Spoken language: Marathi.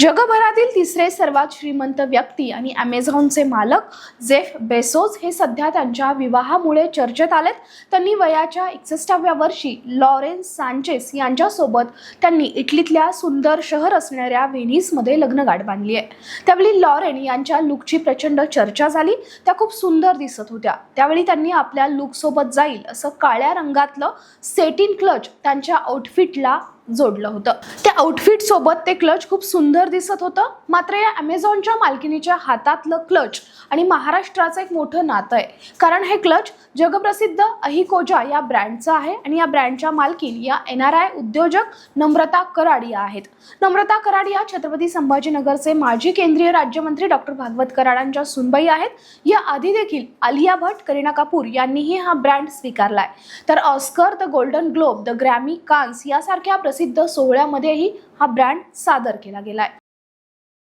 जगभरातील तिसरे सर्वात श्रीमंत व्यक्ती आणि अमेझॉनचे मालक जेफ बेसोस हे सध्या त्यांच्या विवाहामुळे चर्चेत आलेत. त्यांनी वयाच्या एकसष्टाव्या वर्षी लॉरेन्स सांचेस यांच्यासोबत त्यांनी इटलीतल्या सुंदर शहर असणाऱ्या व्हेनिसमध्ये लग्नगाठ बांधली आहे. त्यावेळी लॉरेन यांच्या लुकची प्रचंड चर्चा झाली. त्या खूप सुंदर दिसत होत्या. त्यावेळी त्यांनी आपल्या लुकसोबत जाईल असं काळ्या रंगातलं सेटिन क्लच त्यांच्या आउटफिटला जोडलं होतं. त्या आउटफिट सोबत ते क्लच खूप सुंदर दिसत होतं. मात्र या अमेझॉनच्या मालकिनीच्या हातातलं क्लच आणि महाराष्ट्राचं एक मोठं नातं आहे. कारण हे क्लच जगप्रसिद्ध अहिकोजा या ब्रँडचं आहे आणि या ब्रँडच्या मालकीन या एन आर आय उद्योजक नम्रता कराडिया आहेत. नम्रता कराडिया छत्रपती संभाजीनगरचे माजी केंद्रीय राज्यमंत्री डॉक्टर भागवत कराडांच्या सुनबाई आहेत. या आधी देखील आलिया भट करीना कपूर यांनीही हा ब्रँड स्वीकारलाय. तर Oscar the Golden Globe the Grammy Cannes यासारख्या प्रसिद्ध सोहळ्यामध्येही हा ब्रँड सादर केला गेलाय.